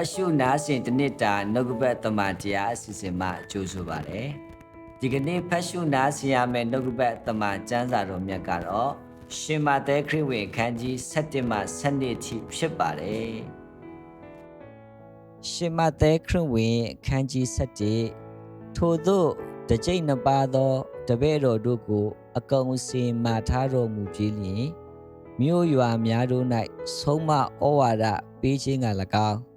တ်ရှုနားစဉ်တစ်နှစ်တာနှုတ်ကပတ်တမန်တရားအစီအစဉ်မှကြိုဆိုပါရစေ။ဒီကနေ့ဖတ်ရှုနားဆင်ရမယ့်နှုတ်ကပတ်တမန်ကျမ်းစာတော်မြတ်ကတော့ရှင်မဿဲခရစ်ဝင်ခန်းကြီး7မှ7ထိဖြစ်ပါတယ်။ရှင်မဿဲခရစ်ဝင်ခန်းကြီး7ထို့သောတကြိတ်နှစ်ပါးသောတပည့်တော်တို့ကို အကောင်အစင်မာထားတော်မူပြီးလျှင်မြို့ရွာများတို့၌ဆုံးမဩဝါဒပေးခြင်းက၎င်း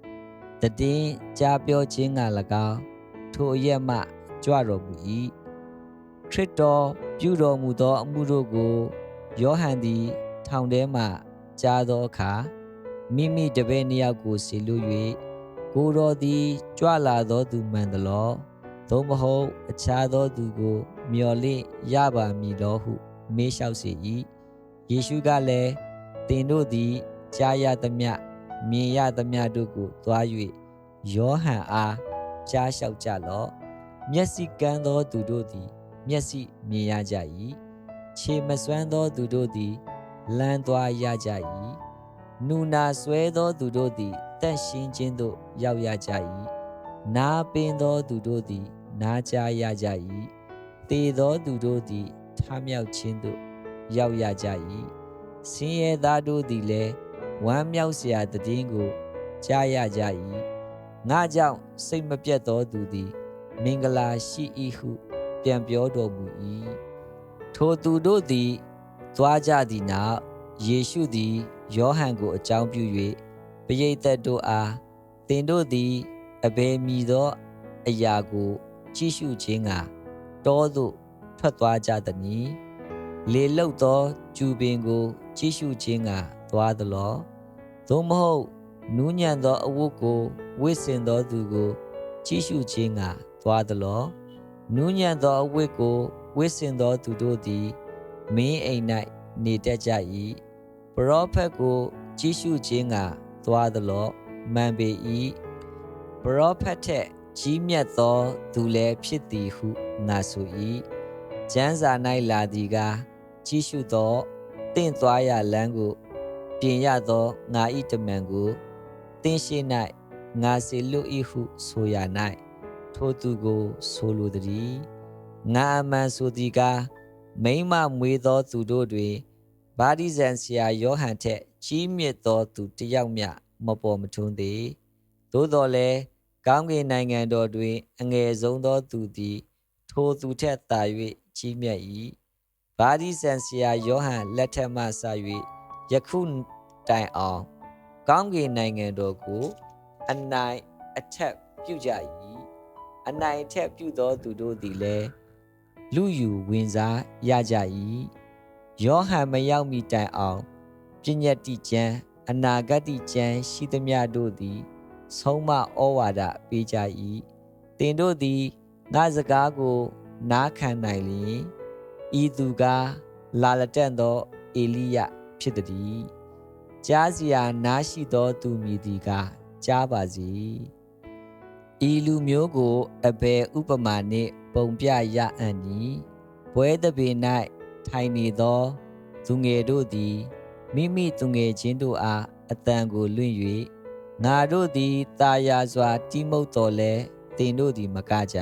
တည်င်းကြားပြောခြင်းက၎င်းထိုအရက်မှကြွတော်မူ၏ခရစ်တော်ပြုတော်မူသောအမှုတို့ကိုယောဟန်သည် ထောင်ထဲမှကြားသောအခါမိမိတပည့်နှစ်ယောက်ကိုဆေလွ၍ကိုယ်တော်သည်ကြွလာသောသူမှန်သလောသို့မဟုတ်အခြားသောသူကို မျော်လင့်ရပါမည်လောဟုမေးလျှောက်စေ၏ယေရှုကလည်းသင်တို့သည်ကြားရသမျှ မြင်ရသမျှတို့ကိုသွား၍ယောဟန်အားကြားလျှောက်ကြလော့မျက်စိကန်းသောသူတို့သည် မျက်စိမြင်ရကြ၏ခြေမစွမ်းသောသူတို့သည်လမ်းသွားရကြ၏နူနာဆွဲသောသူတို့သည်တန့်ရှင်းခြင်းသို့ရောက်ရကြ၏နားပင်သောသူတို့သည် နားကြားရကြ၏တေသောသူတို့သည်ထမြောက်ခြင်းသို့ရောက်ရကြ၏ဆင်းရဲသားတို့သည်လည်း ဝမ်းမြောက်စရာတည်င်းကိုကြားရကြ၏ငါကြောင့်စိတ်မပြတ်သောသူသည် မင်္ဂလာရှိ၏ဟုပြန်ပြောတော်မူ၏ထိုသူတို့သည်သွားကြသည်နောက်ယေရှုသည်ယောဟန်ကိုအကြောင်းပြု၍ပရိသတ်တို့အားသင်တို့သည်အဘယ်မည်သောအရာကိုကြည့်ရှုခြင်းကတောသို့ထွက်သွားကြသနည်းလေလုတ်သောကျူပင်ကိုကြည့်ရှုခြင်းက သွားသလောသို့မဟုတ်နူးညံ့သောအဝတ်ကိုဝတ်ဆင်သောသူကိုကြည့်ရှုခြင်းကသွားသလောနူးညံ့သောအဝတ်ကိုဝတ်ဆင်သောသူတို့သည်မင်းအိမ်၌နေတတ်ကြ၏ပရောဖက်ကိုကြည့်ရှုခြင်းကသွားသလောမှန်ပေ၏ပရောဖက်ထက်ကြီးမြတ်သောသူလည်းဖြစ်သည်ဟုငါဆို၏ကျမ်းစာ၌လာသည်ကားကြည့်ရှုသောတင့်သွားရလမ်းကို ပြင်ရသောငါဤတမန်ကိုတင်းရှိ၌ငါစေလွတ်၏ဟုဆိုရ၌ထိုသူကိုဆိုလိုသည်ငါအမှန်ဆိုသည်ကားမိမ့်မမွေသောသူတို့တွင်ဗာဒီဇန်ဆရာယောဟန်ထက်ကြီးမြတ်သောသူတစ်ယောက်မျှမပေါ်မထွန်းသေးသို့တော်လည်းကောင်းကင်နိုင်ငံတော်တွင် အငယ်ဆုံးသောသူသည် ထိုသူထက်သာ၍ကြီးမြတ်၏ဗာဒီဇန်ဆရာယောဟန်လက်ထက်မှစ၍ ယခုတိုင်အောင်ကောင်းကင်နိုင်ငံတော်ကိုအနိုင်အထက်ပြုကြ၏အနိုင်အထက်ပြုသောသူတို့သည်လည်းလူယူဝင်စားရကြ၏ယောဟန်မရောက်မီတိုင်အောင်ပညတ်တိကျမ်းအနာဂတ်တိကျမ်းရှိသမျှတို့သည် ဆုံးမဩဝါဒပေးကြ၏တင်တို့သည်ငါစကားကိုနားခံနိုင်လျင်ဤသူကလာလတန့်သောအေလိယ ဖြစ်သည်ကြားစရာနားရှိသောသူမည်သည်ကကြားပါစေဤလူမျိုးကိုအဘယ်ဥပမာနှင့်ပုံပြရအံ့နီဘွဲတပေ၌ထိုင်နေသောသူငယ်တို့သည်မိမိသူငယ်ချင်းတို့အားအတန်ကိုလွင့်၍ငါတို့သည်တာယာစွာတိမုတ်တော်လဲတင်တို့သည်မကကြ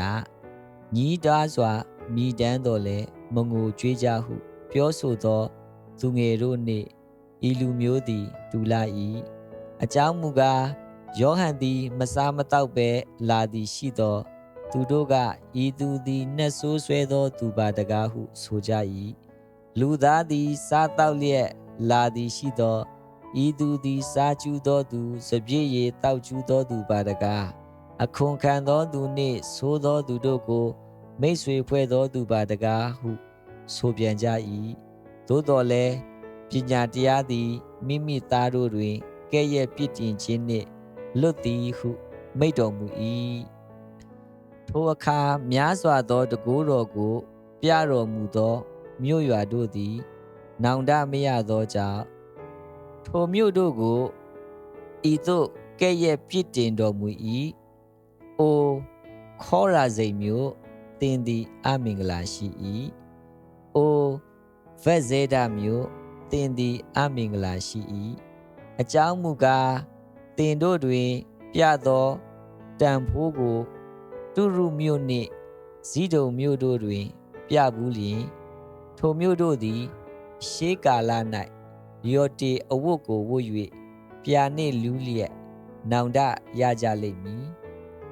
ညီးတားစွာမိတန်းတော်လဲမငိုကြွေးကြဟု ပြောဆိုသော သူငယ်တို့နှင့်ဤလူမျိုးသည်ဒူလာ၏အကြောင်းမူကားယောဟန်သည် မစားမတော့ဘဲလာသည်ရှိသော သူတို့ကဤသူသည်နှက်ဆိုးဆွဲသော သူပါတကားဟုဆိုကြ၏လူသားသည် စားတော့လျက်လာသည်ရှိသောဤသူသည်စားကျူးသောသူစပြည့်ရည်တောက်ကျူးသောသူပါတကားအခွန်ခံသောသူနှင့်ဆိုးသောသူတို့ကို မိတ်ဆွေဖွဲ့သောသူပါတကားဟုဆိုပြန်ကြ၏ သို့တော်လည်းပညာတရားသည်မိမိသားတို့တွင်ကဲ့ရဲ့ပြစ်တင်ခြင်းနှင့်လွတ်သည်ဟုမိတ်တော်မူ၏ထိုအခါများစွာသောတကူတော်ကို ပြတော်မူသောမြို့ရွာတို့သည် နောင်တမရသောကြောင့်ထိုမြို့တို့ကိုဤသို့ကဲ့ရဲ့ပြစ်တင်တော်မူ၏အိုခေါ်ရာစိန်မြို့တင်သည်အမင်္ဂလာရှိ၏အို ဗက်ဇေဒမြို့တင်သည်အမင်္ဂလာရှိ၏အကြောင်းမူကားတင်တို့တွင် ပြသောတန်ဖိုးကိုတုရုမြို့နှင့်ဇီးတုံမြို့တို့တွင် ပြဘူးလျင်ထိုမြို့တို့သည်ရှေးကာလ၌ရော်တေအဝတ်ကိုဝတ်၍ပြာနှင့်လူးလျက်နောင်တရကြလိမ့်မည်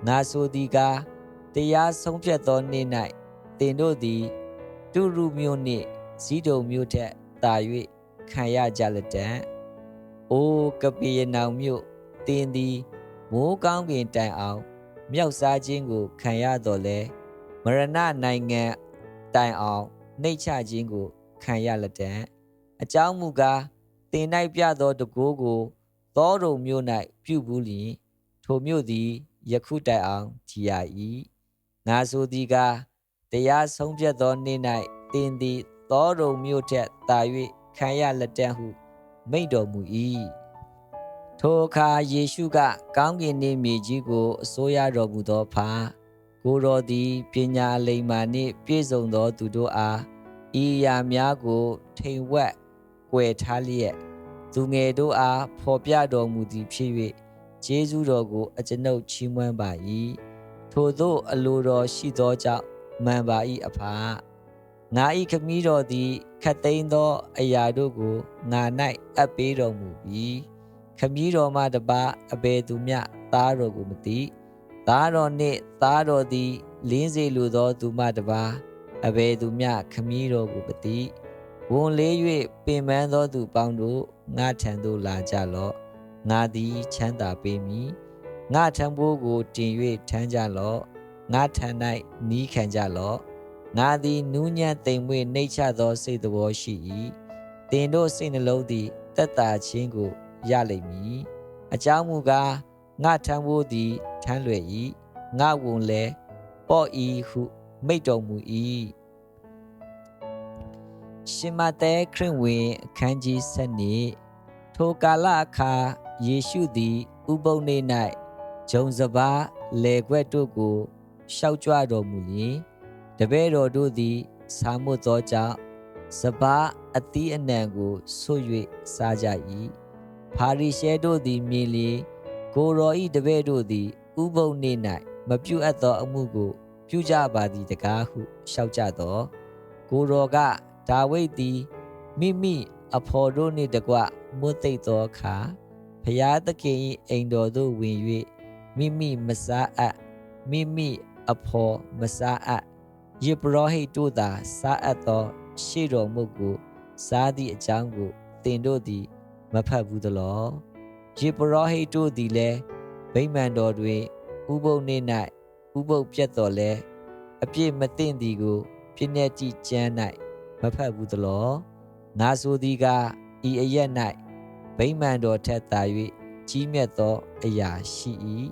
ငါဆိုသည်ကားတရားဆုံးဖြတ်သောနေ့၌တင်တို့သည်တုရုမြို့နှင့် ဇီးတုံမြို့ထက်သာ၍ခံရကြလက်တံ။အိုကပိယနောင်မြို့တင်သည်မိုးကောင်းကင်တိုင်အောင်မြောက်စားခြင်းကိုခံရတော်လဲမရဏနိုင်ငံတိုင်အောင်နှိတ်ချခြင်းကိုခံရလက်တံအကြောင်းမူကားတင်၌ပြသောတကိုးကိုသောတုံမြို့၌ပြုဘူးလျင်ထိုမြို့သည်ယခုတိုင်အောင်ကြည်ရ၏ငါဆိုသည်ကားတရားဆုံးဖြတ်သောနေ့၌တင်သည် သောတုံမြို့ထက်သာ၍ခံရလက်တံဟု မိန့်တော်မူ၏ထိုအခါယေရှုက ကောင်းကင်နှင့်မြေကြီးကိုအစိုးရတော်မူသောဖာကိုယ်တော်သည်ပညာလိမ္မာနှင့်ပြည့်စုံသောသူတို့အားဤအရာများကိုထိန်ဝက်ကွယ်ထားလျက်သူငယ်တို့အားဖော်ပြတော်မူသည်ဖြစ်၍ဂျေဇုတော်ကို အကျွန်ုပ်ချီးမွမ်းပါ၏ထိုသို့အလိုတော်ရှိသောကြောင့်မှန်ပါ၏အဖာ ငါ၏ခမည်းတော်သည်ခတ်သိမ်းသောအရာတို့ကိုငါ၌အပ်ပေးတော်မူပြီးခမည်းတော်မှတပါအဘယ်သူမျှသားတော်ကိုမသိသားတော်နှင့်သားတော်သည်လင်းစေလိုသောသူမှတပါအဘယ်သူမျှခမည်းတော်ကိုမသိဝန်လေး၍ပင်ပန်းသောသူပေါင်းတို့ငါထံသို့လာကြလော့ငါသည်ချမ်းသာပေးမည်ငါထံဘိုးကိုတင်၍ထမ်းကြလော့ငါထံ၌နီးခံကြလော့ ငါသည်နူးညံ့သိမ်မွေ့နှိတ်ချသောစိတ်တော်ရှိ၏တင်တို့စိတ်နှလုံးသည်တက်တာခြင်းကိုရလိမ့်မည်အကြောင်းမူကားငါထံဘိုးသည်ထမ်းလွယ်၏ငါဝန်လဲပေါ့ဤဟုမိတ်တော်မူ၏ရှင်မတဲခရစ်ဝင်အခန်းကြီး7နှစ်ထိုကာလအခါယေရှုသည် ဥပုံနေ၌ဂျုံစပါးလေခွက်တို့ကိုရှောက်ကြွတော်မူလျင် တပည့်တော်တို့သည်စာမွတ်သောကြောင့်စပါးအသီးအနှံကိုဆွ၍စားကြ၏ဖာရိရှဲတို့သည်မြင်လျင်ကိုရောဤတပည့်တို့သည် ဥပုံနေ၌မပြုတ်အပ်သောအမှုကို ပြုကြပါသည်တကားဟုလျှောက်ကြသောကိုရောကဒါဝိဒ်သည်မိမိအဖော်တို့နှင့်တကွမွတ်သိပ်သောအခါဖျားသခင်၏အိမ်တော်သို့ဝင်၍မိမိမစားအပ်မိမိအဖော်မစားအပ် ယေဘရဟိတ်တို့သာစားအပ်သော ရှေ့တော်မုတ်ကိုစားသည့်အကြောင်းကိုသင်တို့သည်မဖတ်ဘူးသလောယေဘရဟိတ်တို့သည်လည်းဗိမာန်တော်တွင်ဥပုပ်နေ့၌ဥပုပ်ပြတ်တော်လဲအပြစ်မသိမ့်သည်ကို ပြည့်နေကြည်ကျမ်း၌မဖတ်ဘူးသလောငါဆိုသည်ကဤအရက်၌ဗိမာန်တော်ထက်သာ၍ကြီးမြတ်သောအရာရှိ၏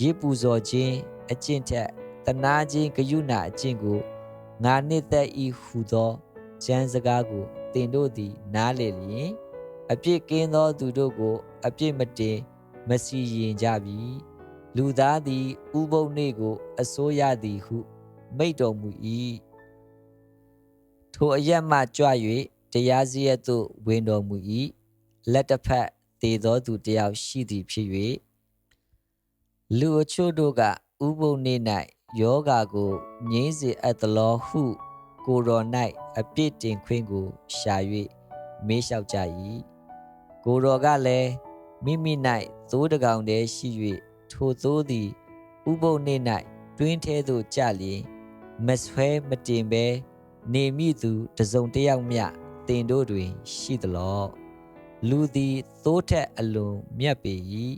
ရေပူဇော်ခြင်းအကျင့်ထက် တနာခြင်းဂယုဏအကျင့်ကိုငါနှစ်သက်ဤဟုသောကျမ်းစကားကိုသင်တို့သည် နားလေလျင်အပြစ်ကင်းသောသူတို့ကို အပြစ်မတင်မစီရင်ကြပြီလူသားသည်ဥပုံနေ့ကို အစိုးရသည်ဟု မိတ်တော်မူ၏ထိုအရက်မှကြွ၍တရားစည်းသို့ဝင်တော်မူ၏လက်တစ်ဖက်သေသောသူတယောက်ရှိသည်ဖြစ်၍လူအချို့တို့ကဥပုံနေ့၌ ယောဂါကိုငြိမ့်စေအပ်သလောဟု ကိုတော်၌အပြစ်တင်ခွင့်ကိုရှာ၍မေးလျှောက်ကြ၏ကိုတော်ကလည်းမိမိ၌သိုးတကောင်တည်းရှိ၍ထိုသိုးသည်ဥပုံနေ့၌တွင်းထဲသို့ကျလျင်မဆွဲမတင်ဘဲနေမိသူတစုံတစ်ယောက်မျှတင်တို့တွင် ရှိသလောလူသည်သိုးထက်အလွန်မြတ်ပေ၏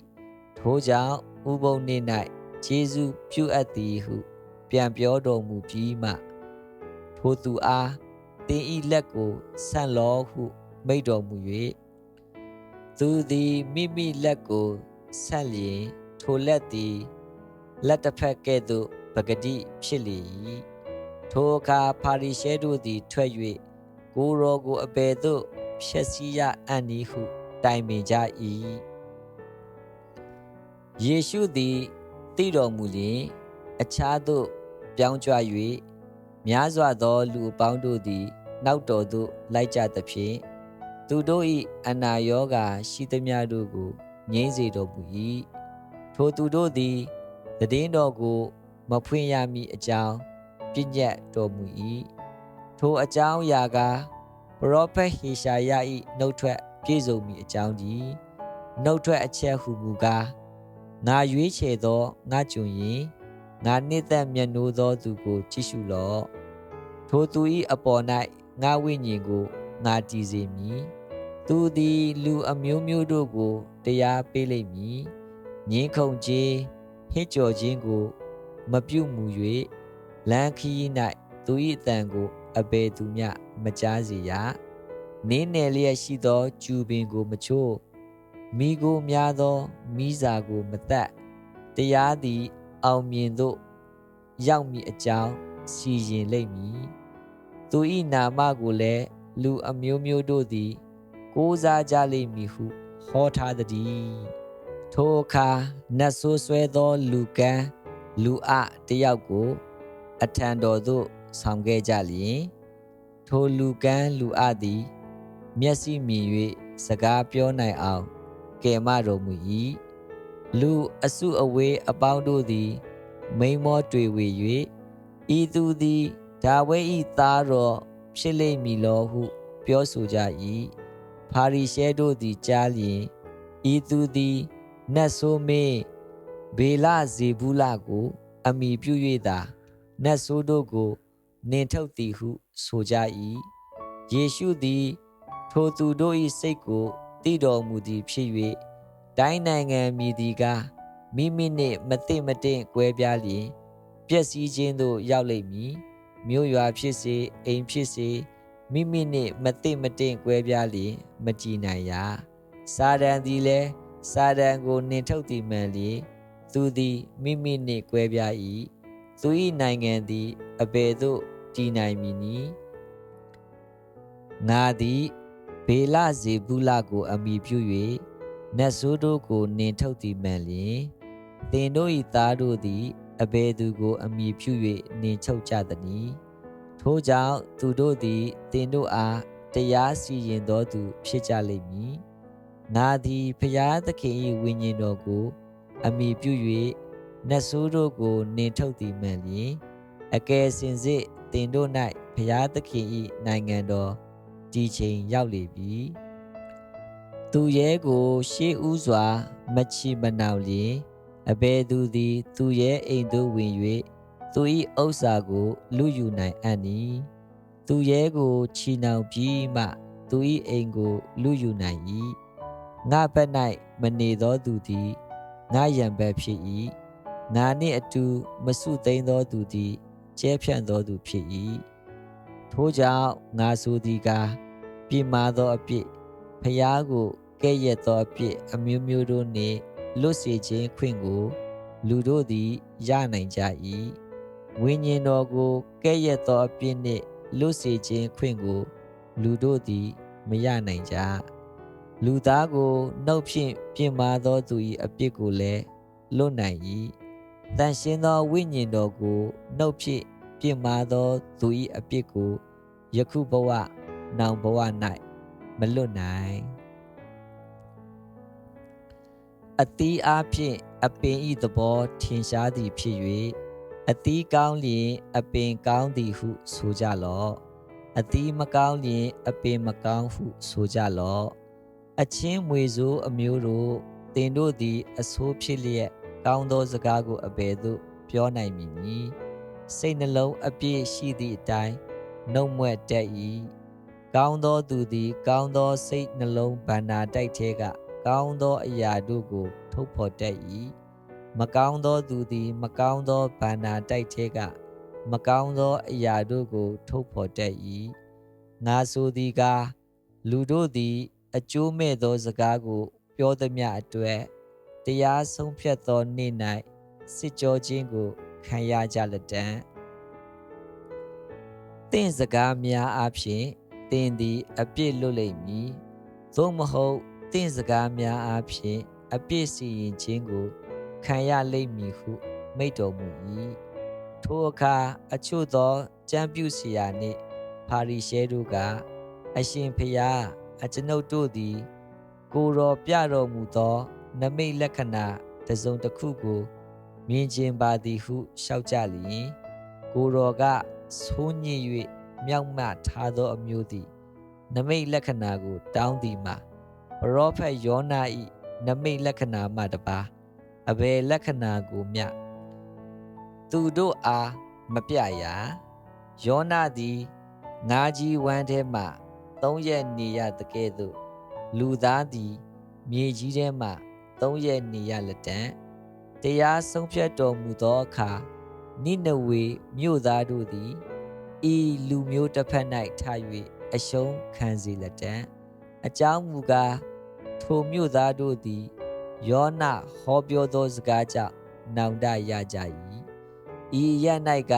ထိုကြောင့်ဥပုံနေ့၌ ဂျေဇုပြုအပ်သည်ဟု ပြန်ပြောတော်မူပြီးမှထိုသူအားတင်ဤလက်ကိုဆန့်လောဟုမိတ်တော်မူ၍သူသည်မိမိလက်ကိုဆန့်လျင်ထိုလက်သည်လက်တစ်ဖက်ကဲ့သို့ပဂတိဖြစ်လေ၏ထိုအခါဖာရိရှဲတို့သည်ထွက်၍ကိုရောကိုအဘယ်သို့ဖြည့်စည်းရအံ့နည်းဟု တိုင်ပင်ကြ၏ယေရှုသည် သိတော်မူလျင်အခြားသို့ပြောင်းကြွ၍များစွာသောလူအပေါင်းတို့သည် နောက်တော်သို့လိုက်ကြသဖြင့်သူတို့၏အနာရောဂါရှိသမျှတို့ကိုငြိမ်းစေတော်မူ၏ထိုထိုသူတို့သည်တည်င်းတော်ကို မဖွင့်ရမည်အကြောင်းပြညတ်တော်မူ၏ထိုအကြောင်းအရာကပရောဖက်ဟေရှာယ၏နှုတ်ထွက်ပြည့်စုံမည်အကြောင်းဒီနှုတ်ထွက်အချက်ဟုမူကား ငါရွေးချယ်သောငါကျွန်ရင်ငါနှစ်သက်မျက်နှိုးသောသူကိုကြည့်ရှုလော့ထိုသူ၏အပေါ်၌ငါဝိညာဉ်ကိုငါတည်စေမည်သူသည်လူအမျိုးမျိုးတို့ကိုတရားပေးလိမ့်မည်ငင်းခုန်ခြင်းဟစ်ကြော်ခြင်းကိုမပြုတ်မူ၍လမ်းခီး၌သူ၏အတန်ကိုအဘယ်သူမျှမကြားစေရနင်းနယ်လျက်ရှိသောကျူပင်ကိုမချိုး မိကိုများသောမိစာကိုမသက်တရားသည် အောင်မြင်သို့ရောက်မည်အကြောင်းစီရင်လိမ့်မည်သူ၏နာမကိုလည်းလူအမျိုးမျိုးတို့သည် ကိုးစားကြလိမ့်မည်ဟုဟောထားသည်ထိုအခါနတ်ဆိုးဆွဲသောလူကန်းလူအတယောက်ကို အထံတော်သို့ဆောင်ခဲ့ကြလျင်ထိုလူကန်းလူအသည် မျက်စိမြင်၍စကားပြောနိုင်အောင် ကယ်မတော်မူ၏လူအစုအဝေးအပေါင်းတို့သည် မိန်မောတွေ့ဝေ၍ဤသူသည်ဒါဝိဒ်၏သားတော်ဖြစ်လိမ့်မည်လောဟု ပြောဆိုကြ၏ဖာရိရှဲတို့သည်ကြားလျင်ဤသူသည်နတ်ဆိုးမေဘေလဇေဘူးလကို အမိပြု၍သာနတ်ဆိုးတို့ကိုနင်ထုတ်သည်ဟု ဆိုကြ၏ယေရှုသည် ထိုသူတို့၏စိတ်ကို တည်တော်မူသည်ဖြစ်၍တိုင်းနိုင်ငံမြည်သည်ကမိမိနှင့်မသိမတင့်ကွဲပြားလျင်ပျက်စီးခြင်းသို့ရောက်လိမ့်မည်မြို့ရွာဖြစ်စေအိမ်ဖြစ်စေမိမိနှင့်မသိမတင့်ကွဲပြားလျင်မကြည်နိုင်ရာစာဒန်သည်လည်းစာဒန်ကိုနှင်ထုတ်သည်မှန်လျင်သူသည်မိမိနှင့်ကွဲပြား၏သူ၏နိုင်ငံသည်အဘယ်သို့တည်နိုင်မည်နည်းငါသည် ဘေလဇေဘူးလကို အမိပြု၍နတ်ဆိုးတို့ကိုနင်ထုတ်သည်မှန်လျင်သင်တို့၏သားတို့သည်အဘယ်သူကို အမိပြု၍နင်ချုပ်ကြသနည်းထို့ကြောင့်သူတို့သည်သင်တို့အားတရားစီရင်တော်သူ ဖြစ်ကြလိမ့်မည်ငါသည်ဖျားသခင်၏ဝိညာဉ်တော်ကို အမိပြု၍နတ်ဆိုးတို့ကိုနင်ထုတ်သည်မှန်လျင်အကယ်စင်စစ်တင်တို့၌ဘုရားသခင်၏နိုင်ငံတော် တည်ချိန်ရောက်လေပြီသူရဲကိုရှေးဥစွာမချီမနှောင်လျင်အဘယ်သူသည် သူရဲအိမ်သို့ဝင်၍သူ၏ဥစ္စာကို လူယူနိုင်အံ့နီသူရဲကိုချီနှောင်ပြီးမှသူ၏အိမ်ကို လူယူနိုင်၏ငါဘက်၌မနေသောသူသည်ငါရံဘက်ဖြစ်၏ငါနှင့်အတူမစုသိမ်းသောသူသည်ကျဲဖြန့်သောသူဖြစ်၏ ထို့ကြောင့်ငါဆိုသည်ကားပြင်းမာသောအပြစ်ဖျားကိုကဲ့ရဲ့သောအပြစ်အမျိုးမျိုးတို့နှင့်လွတ်စေခြင်းခွင့်ကို လူတို့သည်ရနိုင်ကြ၏ဝိညာဉ်တော်ကိုကဲ့ရဲ့သောအပြစ်နှင့်လွတ်စေခြင်းခွင့်ကို လူတို့သည်မရနိုင်ကြလူသားကိုနှုတ်ဖြင့်ပြင်မာသောသူ၏အပြစ်ကိုလည်းလွတ်နိုင်၏တန်ရှင်းသောဝိညာဉ်တော်ကိုနှုတ်ဖြင့် ပြစ်မှားသောသူ၏အပြစ်ကိုယခုဘဝနောင်ဘဝ၌မလွတ်နိုင်အတီးအားဖြင့်အပင်ဤသဘောထင်ရှားသည်ဖြစ်၍အတီးကောင်းလျင်အပင်ကောင်းသည်ဟုဆိုကြလော့အတီးမကောင်းလျင်အပင်မကောင်းဟုဆိုကြလော့အချင်းမွေဆိုးအမျိုးတို့တင်တို့သည်အဆိုးဖြစ်လျက်ကောင်းသောစကားကိုအဘယ်သို့ပြောနိုင်မည်နည်း စိတ်နှလုံးအပြည့်ရှိသည့်အတိုင်းနှုတ်မွက်တတ်၏ကောင်းသောသူသည် ကောင်းသောစိတ်နှလုံးဗန္နာတိုက်ထဲကကောင်းသောအရာတို့ကို ထုတ်ဖော်တတ်၏မကောင်းသောသူသည် မကောင်းသောဗန္နာတိုက်ထဲကမကောင်းသောအရာတို့ကို ထုတ်ဖော်တတ်၏ငါဆိုသည်ကားလူတို့သည် အကျိုးမဲ့သောစကားကို ပြောသည်မြအတွေ့တရားဆုံးဖြတ်သောနေ့၌စစ်ကြောခြင်းကို ခံရကြလက်တံတင့်စကားများအပြင်တင်သည်အပြစ်လွတ်လိမ့်မည်သို့မဟုတ်တင့်စကားများအပြင်အပြစ်စီရင်ခြင်းကိုခံရလိမ့်မည်ဟုမိန့်တော်မူ၏ထိုအခါအချို့သောကျမ်းပြုဆရာနှင့်ပါရီရှဲတို့ကအရှင်ဖျားအကျွန်ုပ်တို့သည် ကိုယ်တော်ပြတော်မူသော နမိတ်လက္ခဏာတစုံတစ်ခုကို မြင်ကျင်ပါသည်ဟုလျှောက်ကြလျင်ကိုတော်ကဆိုးညစ်၍မြောက်မှထားသောအမျိုးသည်နမိတ်လက္ခဏာကို တောင်းသည်မှာပရောဖက်ယောနာ၏နမိတ်လက္ခဏာမှတပါအဘယ်လက္ခဏာကိုမျှသူတို့အားမပြရာယောနာသည်ငါးကြီးဝမ်းထဲမှသုံးရက်နေရတကဲ့သို့လူသားသည် မြေကြီးထဲမှသုံးရက်နေရလက်တံ တရားဆုံးဖြတ်တော်မူသောအခါနိနဝေမြို့သားတို့သည်ဤလူမျိုးတစ်ဖက်၌ထား၍အရှုံးခံစေလက်တံအကြောင်းမူကားထိုမြို့သားတို့သည်ယောနဟောပြောသောစကားကြောင့်နောင်တရကြ၏ဤရ၌က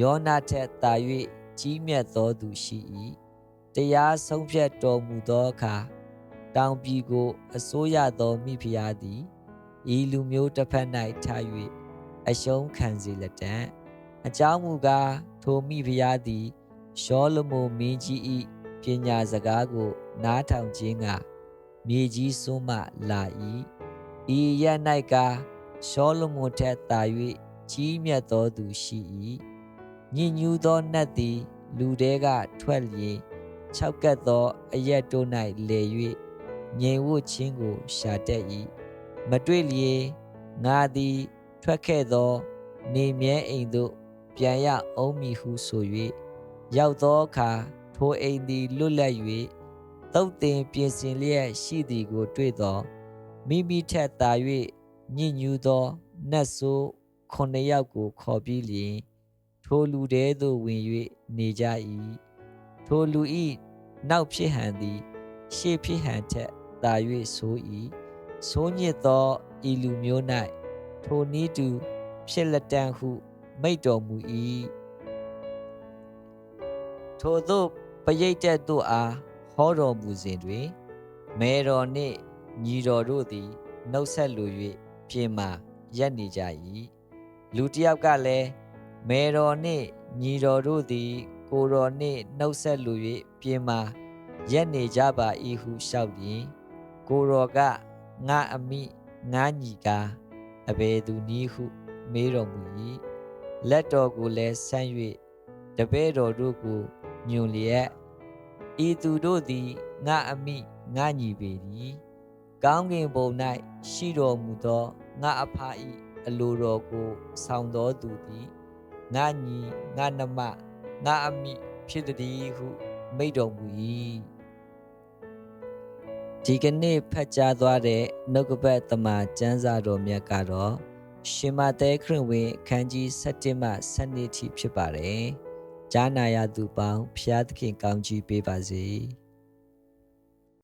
ယောနထက်သာ၍ကြီးမြတ်သောသူရှိ၏တရားဆုံးဖြတ်တော်မူသောအခါတောင်ပြည်ကိုအစိုးရသောမိဖုရားသည် ဤလူမျိုးတစ်ဖက်၌ထား၍အရှုံးခံစေလက်တံအကြောင်းမူကားထိုမိဖုရားသည်ရှောလမုန်မင်းကြီး၏ပညာစကားကို နားထောင်ခြင်းကမြေကြီးစွန်းမှလာ၏ဤရ၌ကရှောလမုန်ထက်သာ၍ကြီးမြတ်သောသူရှိ၏ညဉ့်ညူးသောနတ်သည် လူတဲကထွက်လျင်၆ကပ်သောအရက်တို့၌လေ၍ငြိမ်ဝတ်ခြင်းကိုရှာတတ်၏ မတွေ့လျင်ငါသည် ထွက်ခဲ့သော နေမြဲအိမ်သို့ ပြန်ရအောင်မည်ဟုဆို၍ရောက်သောအခါထိုအိမ်သည်လွတ်လပ်၍တုတ်တင်ပြင်ဆင်လျက်ရှိသည်ကို တွေ့သောမိမိထက်သာ၍ညဉ့်ညူးသောနတ်ဆိုးခုနှစ်ယောက်ကိုခေါ်ပြီးလျင်ထိုလူတဲသို့ဝင်၍နေကြ၏ထိုလူ၏နောက်ဖြစ်ဟန်သည် ရှေ့ဖြစ်ဟန်ထက်သာ၍ဆို၏ ဆိုးညစ်သောဤလူမျိုး၌ထိုနည်းတူဖြစ်လက်တန်ဟု မိတ်တော်မူ၏ထိုသို့ပရိတ်တက်တို့အားဟောတော်မူစဉ်တွင်မေတော်နှင့်ညီတော်တို့သည်နှုတ်ဆက်လို၍ပြင်မာရက်နေကြ၏လူတစ်ယောက်ကလည်းမေတော်နှင့်ညီတော်တို့သည် ကိုတော်နှင့်နှုတ်ဆက်လို၍ပြင်မာရက်နေကြပါ၏ဟုလျှောက်လျင်ကိုတော်က ငါအမိငါညီကားအဘယ်သူနည်းဟုမေးတော်မူ၏လက်တော်ကိုလည်းဆန်း၍တပည့်တော်တို့ကိုညွန်လျက်ဤသူတို့သည်ငါအမိငါညီပေသည်ကောင်းကင်ဘုံ၌ရှိတော်မူသောငါအဖာ၏အလိုတော်ကိုဆောင်တော်သူသည်ငါညီငါနှမငါအမိဖြစ်သည်ဟုမိန့်တော်မူ၏ ဒီကနေ့ဖတ်ကြားသွားတဲ့နှုတ်ကပတ်တမန်ကျမ်းစာတော်မြတ်ကတော့ရှင်မသက်ခရစ်ဝင်ခန်းကြီး7မှ7ထိဖြစ်ပါတယ်။ကြားနာရသူပေါင်းဖျားသခင်ကောင်းကြီးပေးပါစေ။